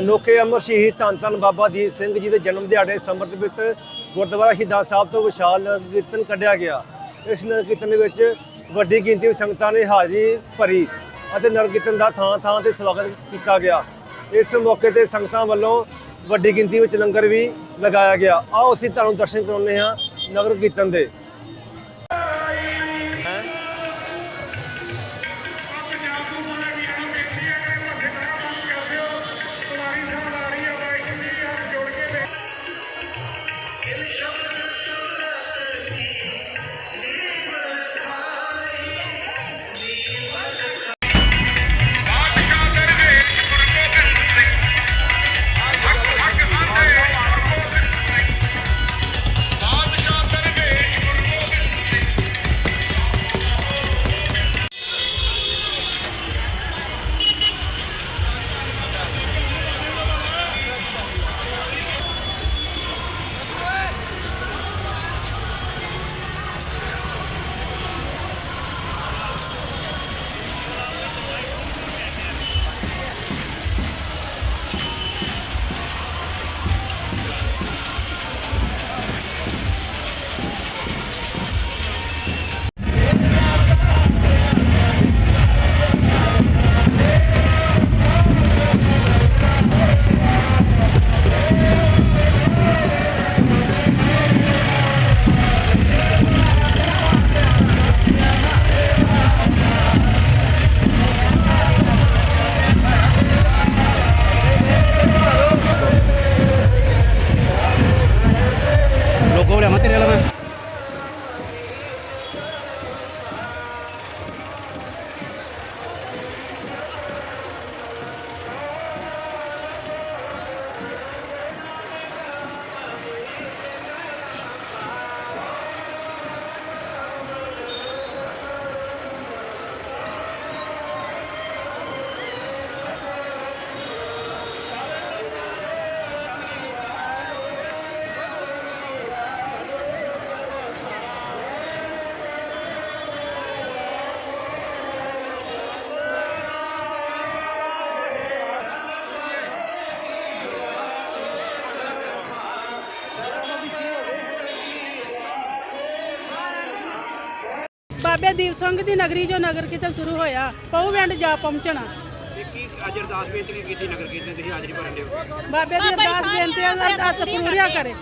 ਅਨੋਖੇ ਅਮਰ ਸ਼ਹੀਦ ਧੰਨ ਧੰਨ ਬਾਬਾ ਦੀਪ ਸਿੰਘ ਜੀ ਦੇ ਜਨਮ ਦਿਹਾੜੇ ਸਮਰਪਿਤ ਗੁਰਦੁਆਰਾ ਸ਼ਹੀਦਾਂ ਸਾਹਿਬ ਤੋਂ ਵਿਸ਼ਾਲ ਨਗਰ ਕੀਰਤਨ ਕੱਢਿਆ ਗਿਆ। ਇਸ ਨਗਰ ਕੀਰਤਨ ਵਿੱਚ ਵੱਡੀ ਗਿਣਤੀ ਵਿੱਚ ਸੰਗਤਾਂ ਨੇ ਹਾਜ਼ਰੀ ਭਰੀ ਅਤੇ ਨਗਰ ਕੀਰਤਨ ਦਾ ਥਾਂ ਥਾਂ ਤੇ ਸਵਾਗਤ ਕੀਤਾ ਗਿਆ। ਇਸ ਮੌਕੇ ਤੇ ਸੰਗਤਾਂ ਵੱਲੋਂ ਵੱਡੀ ਗਿਣਤੀ ਵਿੱਚ ਲੰਗਰ ਵੀ ਲਗਾਇਆ ਗਿਆ। ਆਓ ਅਸੀਂ ਤੁਹਾਨੂੰ ਦਰਸ਼ਨ ਕਰਾਉਂਦੇ ਹਾਂ ਨਗਰ ਕੀਰਤਨ ਦੇ। ਬਾਬੇ ਦੀਪ ਸਿੰਘ ਦੀ ਨਗਰੀ ਜੋ ਨਗਰ ਕੀਰਤਨ ਸ਼ੁਰੂ ਹੋਇਆ ਪਉਵਿੰਡ ਜਾ ਪਹੁੰਚਣਾ। ਤੇ ਕੀ ਅੱਜ ਅਰਦਾਸ ਬੇਨਤੀ ਕੀਤੀ ਨਗਰ ਕੀਰਤਨ ਤੁਸੀਂ ਹਾਜ਼ਰੀ ਭਰਨ ਦੇ ਬਾਬੇ ਦੀ ਅਰਦਾਸ ਬੇਨਤੀ ਹੈ ਅਰਦਾਸ ਪੂਰੀਆਂ ਕਰੇ।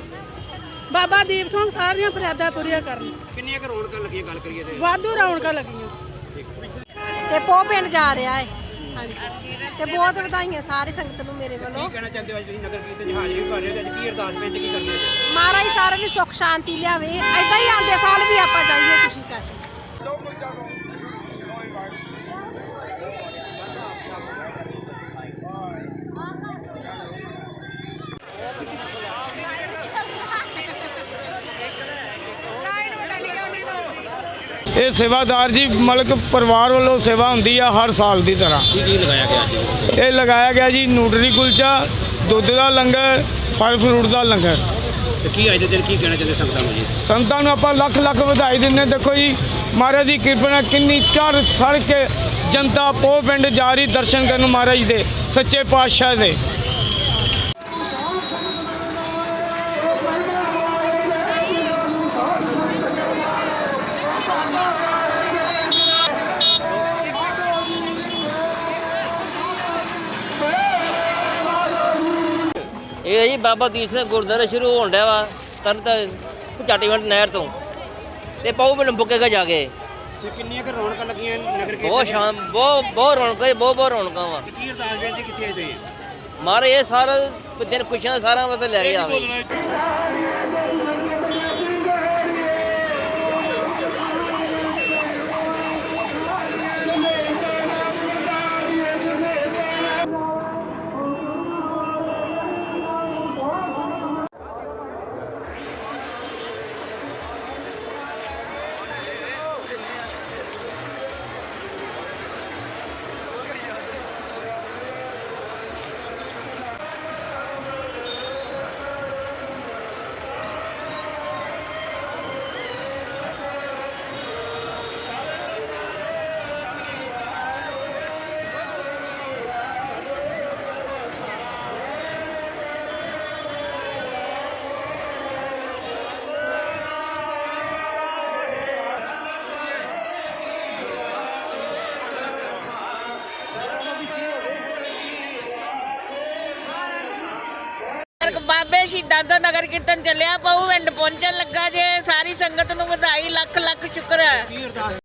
ਬਾਬਾ ਦੀਪ ਸਿੰਘ ਸਾਰੀਆਂ ਫਰਿਆਦਾਂ ਪੂਰੀਆਂ ਕਰਨ। ਕਿੰਨੀਆਂ ਕੁ ਰੌਣਕਾਂ ਲੱਗੀਆਂ ਗੱਲ ਕਰੀਏ ਤੇ? ਵਾਧੂ ਰੌਣਕਾਂ ਲੱਗੀਆਂ। ਤੇ ਪੋ ਪਿੰਡ ਜਾ ਰਿਹਾ ਹੈ ਹਾਂਜੀ। ਤੇ ਬਹੁਤ ਵਧਾਈਆਂ ਸਾਰੀ ਸੰਗਤ ਨੂੰ ਮੇਰੇ ਵੱਲੋਂ। ਕੀ ਕਹਿਣਾ ਚਾਹੁੰਦੇ ਹੋ ਅੱਜ ਤੁਸੀਂ ਨਗਰ ਕੀਰਤਨ 'ਚ ਹਾਜ਼ਰੀ ਭਰ ਰਹੇ ਹੋ ਤੇ ਅੱਜ ਕੀ ਅਰਦਾਸ ਬੇਨਤੀ ਕੀ ਕਰਨੀ ਹੈ? ਮਹਾਰਾਜ ਸਾਰਿਆਂ ਨੂੰ ਸੁੱਖ ਸ਼ਾਂਤੀ ਲਿਆਵੇ। ਐਦਾਂ ਹੀ ਆਉਂਦੇ ਸਾਲ ਵੀ ਆਪਾਂ ਜਾਈਏ ਖੁਸ਼ੀ ਕਰ ਇਹ ਸੇਵਾਦਾਰ ਜੀ ਮਲਕ ਪਰਿਵਾਰ ਵੱਲੋਂ ਸੇਵਾ ਹੁੰਦੀ ਆ ਹਰ ਸਾਲ ਦੀ ਤਰ੍ਹਾਂ। ਕੀ ਕੀ ਲਗਾਇਆ ਗਿਆ ਅੱਜ ਇਹ ਲਗਾਇਆ ਗਿਆ ਜੀ ਨੂਡਰੀ ਕੁਲਚਾ ਦੁੱਧ ਦਾ ਲੰਗਰ ਫਲ ਫਰੂਟ ਦਾ ਲੰਗਰ। ਤੇ ਕੀ ਅੱਜ ਦੇ ਦਿਨ ਕੀ ਕਹਿਣਾ ਚਾਹੁੰਦੇ ਸੰਗਤਾਂ ਨੂੰ ਜੀ? ਸੰਤਾਂ ਨੂੰ ਆਪਾਂ ਲੱਖ ਲੱਖ ਵਧਾਈ ਦਿੰਦੇ ਦੇਖੋ ਜੀ, ਮਹਾਰਾਜ ਦੀ ਕਿਰਪਾ ਨਾਲ ਕਿੰਨੀ ਚੜ ਸੜ ਕੇ ਜਨਤਾ ਪੋ ਪਿੰਡ ਜਾ ਰਹੀ ਦਰਸ਼ਨ ਕਰਨ ਮਹਾਰਾਜ ਦੇ, ਸੱਚੇ ਪਾਤਸ਼ਾਹ ਦੇ। ਜੀ ਬਾਬਾ ਦੀਪ ਸਿੰਘ ਗੁਰਦੁਆਰਾ ਸ਼ੁਰੂ ਹੋਣ ਡਿਆ ਵਾ ਤਰਨ ਤਾਂ ਚਾਟੀਵੰਡ ਨਹਿਰ ਤੋਂ। ਤੇ ਪਾਉ ਮੈਨੂੰ ਬੁੱਕੇਗਾ ਜਾ ਕੇ। ਤੇ ਕਿੰਨੀਆਂ ਕੁ ਰੌਣਕਾਂ ਲੱਗੀਆਂ ਨਗਰ ਕੀਰਤਨ ਬਹੁਤ? ਸ਼ਾਮ ਬਹੁਤ ਬਹੁਤ ਰੌਣਕਾਂ ਬਹੁਤ ਬਹੁਤ ਰੌਣਕਾਂ ਵਾ। ਤੇ ਕੀ ਅਰਦਾਸ ਬੇਨਤੀ ਕੀਤੀ ਹੈ ਤੁਸੀਂ? ਮਾਰੇ ਇਹ ਸਾਰਾ ਦਿਨ ਖੁਸ਼ੀਆਂ ਦਾ ਸਾਰਾ ਮਤਲਬ ਲੈ ਕੇ ਆਵੇ। ਬਾਬੇ ਸ਼ਹੀਦਾਂ ਤੋਂ ਨਗਰ ਕੀਰਤਨ ਚੱਲਿਆ ਬਹੁ ਪਿੰਡ ਪਹੁੰਚਣ ਲੱਗਾ ਜੇ, ਸਾਰੀ ਸੰਗਤ ਨੂੰ ਵਧਾਈ ਲੱਖ ਲੱਖ ਸ਼ੁਕਰ ਹੈ।